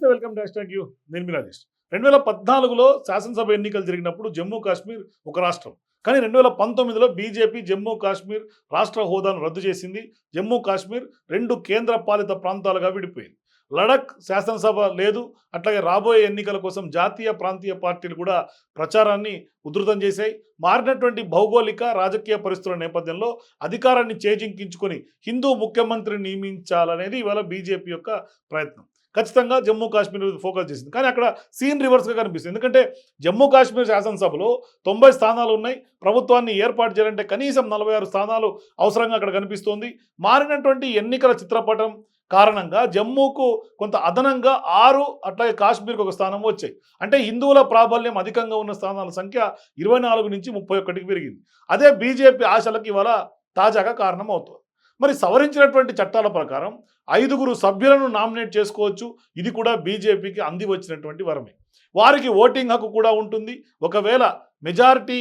నమస్తే welcome to hash you. నేను మీ రాజేష్. రెండు వేల పద్నాలుగులో శాసనసభ ఎన్నికలు జరిగినప్పుడు జమ్మూ కాశ్మీర్ ఒక రాష్ట్రం. కానీ రెండు వేల పంతొమ్మిదిలో బీజేపీ జమ్మూ కాశ్మీర్ రాష్ట్ర హోదాను రద్దు చేసింది. జమ్మూ కాశ్మీర్ రెండు కేంద్ర పాలిత ప్రాంతాలుగా విడిపోయింది. లడక్ శాసనసభ లేదు. అట్లాగే రాబోయే ఎన్నికల కోసం జాతీయ ప్రాంతీయ పార్టీలు కూడా ప్రచారాన్ని ఉధృతం చేశాయి. మారినటువంటి భౌగోళిక రాజకీయ పరిస్థితుల నేపథ్యంలో అధికారాన్ని చేజింకించుకొని హిందూ ముఖ్యమంత్రిని నియమించాలనేది ఇవాళ బీజేపీ యొక్క ప్రయత్నం. ఖచ్చితంగా జమ్మూ కాశ్మీర్ మీద ఫోకస్ చేసింది. కానీ అక్కడ సీన్ రివర్స్గా కనిపిస్తుంది. ఎందుకంటే జమ్మూ కాశ్మీర్ శాసనసభలో తొంభై స్థానాలు ఉన్నాయి. ప్రభుత్వాన్ని ఏర్పాటు చేయాలంటే కనీసం నలభై ఆరు స్థానాలు అవసరంగా అక్కడ కనిపిస్తోంది. మారినటువంటి ఎన్నికల చిత్రపటం కారణంగా జమ్మూకు కొంత అదనంగా ఆరు అట్లాగే కాశ్మీర్కి ఒక స్థానం వచ్చాయి. అంటే హిందువుల ప్రాబల్యం అధికంగా ఉన్న స్థానాల సంఖ్య ఇరవై నాలుగు నుంచి ముప్పై పెరిగింది. అదే బీజేపీ ఆశలకు ఇవాళ తాజాగా కారణం అవుతుంది మరి సవరించినటువంటి చట్టాల ప్రకారం ఐదుగురు సభ్యులను నామినేట్ చేసుకోవచ్చు. ఇది కూడా బీజేపీకి అంది వచ్చినటువంటి వరమే. వారికి ఓటింగ్ హక్కు కూడా ఉంటుంది. ఒకవేళ మెజారిటీ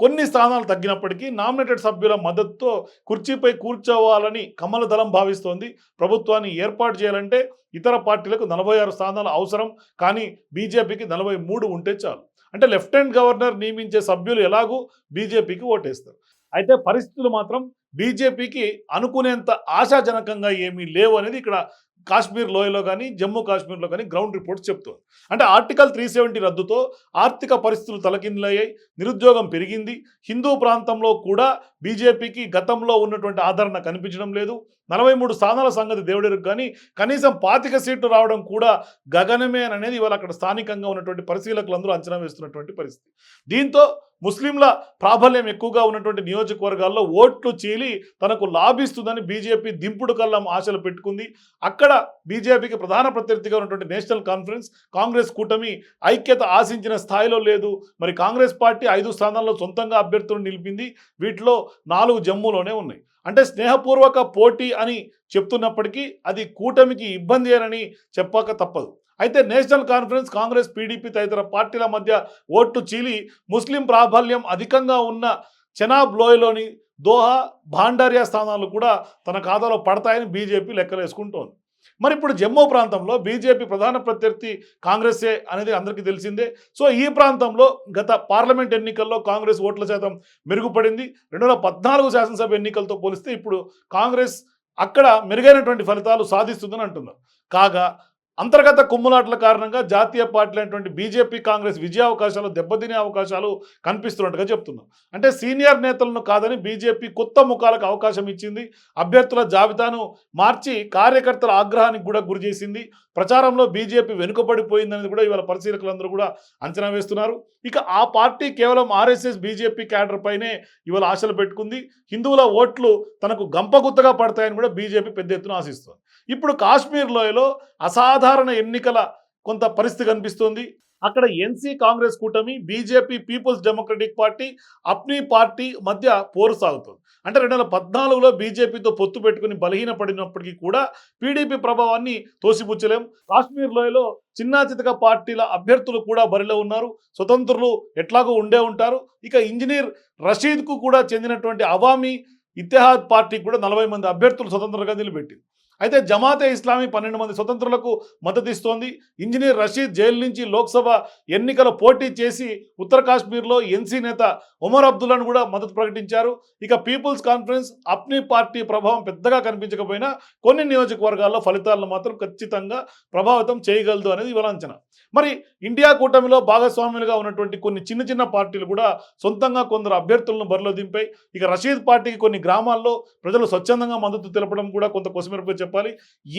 కొన్ని స్థానాలు తగ్గినప్పటికీ నామినేటెడ్ సభ్యుల మద్దతుతో కుర్చీపై కూర్చోవాలని కమల దళం భావిస్తోంది. ప్రభుత్వాన్ని ఏర్పాటు చేయాలంటే ఇతర పార్టీలకు నలభై ఆరు స్థానాలు అవసరం. కానీ బీజేపీకి నలభై మూడు ఉంటే చాలు. అంటే లెఫ్టినెంట్ గవర్నర్ నియమించే సభ్యులు ఎలాగూ బీజేపీకి ఓటేస్తారు. అయితే పరిస్థితులు మాత్రం బీజేపీకి అనుకునేంత ఆశాజనకంగా ఏమీ లేవు అనేది ఇక్కడ కాశ్మీర్ లోయలో కానీ జమ్మూ కాశ్మీర్లో కానీ గ్రౌండ్ రిపోర్ట్స్ చెప్తుంది అంటే ఆర్టికల్ త్రీ సెవెంటీ రద్దుతో ఆర్థిక పరిస్థితులు తలకిందులయ్యాయి నిరుద్యోగం పెరిగింది. హిందూ ప్రాంతంలో కూడా బీజేపీకి గతంలో ఉన్నటువంటి ఆదరణ కనిపించడం లేదు. నలభై మూడు స్థానాల సంగతి దేవుడికి కానీ కనీసం పాతిక సీట్లు రావడం కూడా గగనమే అనేది ఇవాళ అక్కడ స్థానికంగా ఉన్నటువంటి పరిశీలకులందరూ అంచనా వేస్తున్నటువంటి పరిస్థితి. దీంతో ముస్లింల ప్రాబల్యం ఎక్కువగా ఉన్నటువంటి నియోజకవర్గాల్లో ఓట్లు చీలి తనకు లాభిస్తుందని బీజేపీ దింపుడు కల్లం ఆశలు పెట్టుకుంది. అక్కడ బీజేపీకి ప్రధాన ప్రత్యర్థిగా ఉన్నటువంటి నేషనల్ కాన్ఫరెన్స్ కాంగ్రెస్ కూటమి ఐక్యత ఆశించిన స్థాయిలో లేదు. మరి కాంగ్రెస్ పార్టీ ఐదు స్థానాల్లో సొంతంగా అభ్యర్థులను నిలిపింది. వీటిలో నాలుగు జమ్మూలోనే ఉన్నాయి. అంటే స్నేహపూర్వక పోటీ అని చెప్తున్నప్పటికీ అది కూటమికి ఇబ్బంది అని చెప్పక తప్పదు. అయితే నేషనల్ కాన్ఫరెన్స్ కాంగ్రెస్ పీడీపీ తదితర పార్టీల మధ్య ఓట్లు చీలి ముస్లిం ప్రాబల్యం అధికంగా ఉన్న చెనాబ్ లోయలోని దోహా భాండారియా స్థానాలు కూడా తన ఖాతాలో పడతాయని బీజేపీ లెక్కలేసుకుంటోంది. మరి ఇప్పుడు జమ్మూ ప్రాంతంలో బీజేపీ ప్రధాన ప్రత్యర్థి కాంగ్రెసే అనేది అందరికీ తెలిసిందే. సో ఈ ప్రాంతంలో గత పార్లమెంట్ ఎన్నికల్లో కాంగ్రెస్ ఓట్ల శాతం మెరుగుపడింది. రెండు వేల పద్నాలుగు శాసనసభ ఎన్నికలతో పోలిస్తే ఇప్పుడు కాంగ్రెస్ అక్కడ మెరుగైనటువంటి ఫలితాలు సాధిస్తుందని అంటున్నారు. కాగా అంతర్గత కుమ్ములాట్ల కారణంగా జాతీయ పార్టీలు అయినటువంటి బీజేపీ కాంగ్రెస్ విజయ అవకాశాలు దెబ్బతినే అవకాశాలు కనిపిస్తున్నట్టుగా చెప్తున్నాం. అంటే సీనియర్ నేతలను కాదని బీజేపీ కొత్త ముఖాలకు అవకాశం ఇచ్చింది. అభ్యర్థుల జాబితాను మార్చి కార్యకర్తల ఆగ్రహానికి కూడా గురి చేసింది. ప్రచారంలో బీజేపీ వెనుకబడిపోయిందనేది కూడా ఇవాళ పరిశీలకులందరూ కూడా అంచనా వేస్తున్నారు. ఇక ఆ పార్టీ కేవలం ఆర్ఎస్ఎస్ బీజేపీ క్యాడర్ పైనే ఇవాళ ఆశలు పెట్టుకుంది. హిందువుల ఓట్లు తనకు గంపగుత్తగా పడతాయని కూడా బీజేపీ పెద్ద ఎత్తున ఆశిస్తుంది. ఇప్పుడు కాశ్మీర్ లోయలో అసాధారణ ఎన్నికల కొంత పరిస్థితి కనిపిస్తోంది. అక్కడ ఎన్సీ కాంగ్రెస్ కూటమి BJP Peoples Democratic Party Apni Party మధ్య పోరు సాగుతుంది. అంటే రెండు వేల పద్నాలుగులో బీజేపీతో పొత్తు పెట్టుకుని బలహీనపడినప్పటికీ కూడా పీడీపీ ప్రభావాన్ని తోసిపుచ్చలేం. కాశ్మీర్ లోయలో చిన్నా చితక పార్టీల అభ్యర్థులు కూడా బరిలో ఉన్నారు. స్వతంత్రులు ఎట్లాగో ఉండే ఉంటారు. ఇక ఇంజనీర్ రషీద్కు కూడా చెందినటువంటి అవామీ ఇతిహాద్ పార్టీకి కూడా నలభై మంది అభ్యర్థులు స్వతంత్రంగా నిలబెట్టింది. అయితే జమాతే ఇస్లామీ పన్నెండు మంది స్వతంత్రులకు మద్దతు ఇస్తోంది. ఇంజనీర్ రషీద్ జైలు నుంచి లోక్సభ ఎన్నికల పోటీ చేసి ఉత్తర కాశ్మీర్లో ఎన్సీ నేత ఉమర్ అబ్దుల్లాను కూడా మద్దతు ప్రకటించారు. ఇక పీపుల్స్ కాన్ఫరెన్స్ అప్నీ పార్టీ ప్రభావం పెద్దగా కనిపించకపోయినా కొన్ని నియోజకవర్గాల్లో ఫలితాలను మాత్రం ఖచ్చితంగా ప్రభావితం చేయగలదు అనేది వివరాంచన. మరి ఇండియా కూటమిలో భాగస్వాములుగా ఉన్నటువంటి కొన్ని చిన్న చిన్న పార్టీలు కూడా సొంతంగా కొందరు అభ్యర్థులను బరిలో దింపాయి. ఇక రషీద్ పార్టీకి కొన్ని గ్రామాల్లో ప్రజలు స్వచ్ఛందంగా మద్దతు తెలపడం కూడా కొంత కొసమెరుపు చెప్పాలి?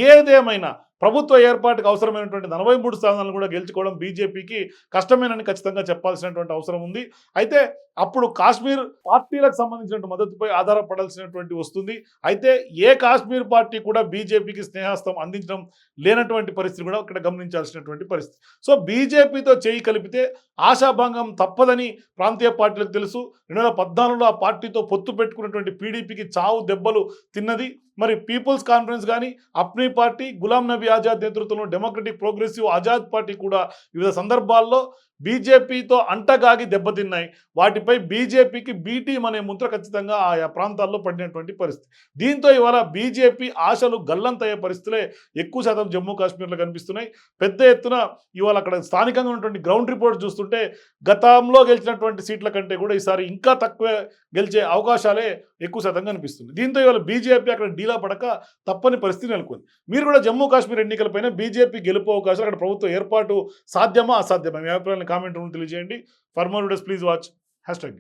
ఏదేమైనా ప్రభుత్వ ఏర్పాటుకు అవసరమైనటువంటి నలభై మూడు స్థానాలను కూడా గెలుచుకోవడం బీజేపీకి కష్టమేనని ఖచ్చితంగా చెప్పాల్సినటువంటి అవసరం ఉంది. అయితే అప్పుడు కాశ్మీర్ పార్టీలకు సంబంధించిన మద్దతుపై ఆధారపడాల్సినటువంటి వస్తుంది. అయితే ఏ కాశ్మీర్ పార్టీ కూడా బీజేపీకి స్నేహాస్తం అందించడం లేనటువంటి పరిస్థితి కూడా ఇక్కడ గమనించాల్సినటువంటి పరిస్థితి. సో బీజేపీతో చేయి కలిపితే ఆశాభంగం తప్పదని ప్రాంతీయ పార్టీలకు తెలుసు. రెండు వేల పద్నాలుగులో ఆ పార్టీతో పొత్తు పెట్టుకున్నటువంటి పీడీపీకి చావు దెబ్బలు తిన్నది. మరి పీపుల్స్ కాన్ఫరెన్స్ కానీ అప్నీ పార్టీ గులాం నబీ ఆజాద్ నేతృత్వంలో డెమోక్రటిక్ ప్రోగ్రెసివ్ ఆజాద్ పార్టీ కూడా వివిధ సందర్భాల్లో బీజేపీతో అంటగాగి దెబ్బతిన్నాయి. వాటిపై బీజేపీకి బీటీం అనే ముద్ర ఖచ్చితంగా ఆయా ప్రాంతాల్లో పడినటువంటి పరిస్థితి. దీంతో ఇవాళ బీజేపీ ఆశలు గల్లంతయ్యే పరిస్థితులే ఎక్కువ శాతం జమ్మూ కాశ్మీర్లో కనిపిస్తున్నాయి. పెద్ద ఎత్తున ఇవాళ అక్కడ స్థానికంగా ఉన్నటువంటి గ్రౌండ్ రిపోర్ట్ చూస్తుంటే గతంలో గెలిచినటువంటి సీట్ల కంటే కూడా ఈసారి ఇంకా తక్కువ గెలిచే అవకాశాలే ఎక్కువ శాతం కనిపిస్తుంది దీంతో ఇవాళ బీజేపీ అక్కడ డీలా పడక తప్పని పరిస్థితి నెలకొంది. మీరు కూడా జమ్మూ కాశ్మీర్ ఎన్నికలపైన బీజేపీ గెలుపు అవకాశాలు అక్కడ ప్రభుత్వ ఏర్పాటు సాధ్యమా అసాధ్యమా? మీ అభిప్రాయాన్ని కామెంట్ రూమ్ తెలియజేయండి. For more videos please watch. Hashtag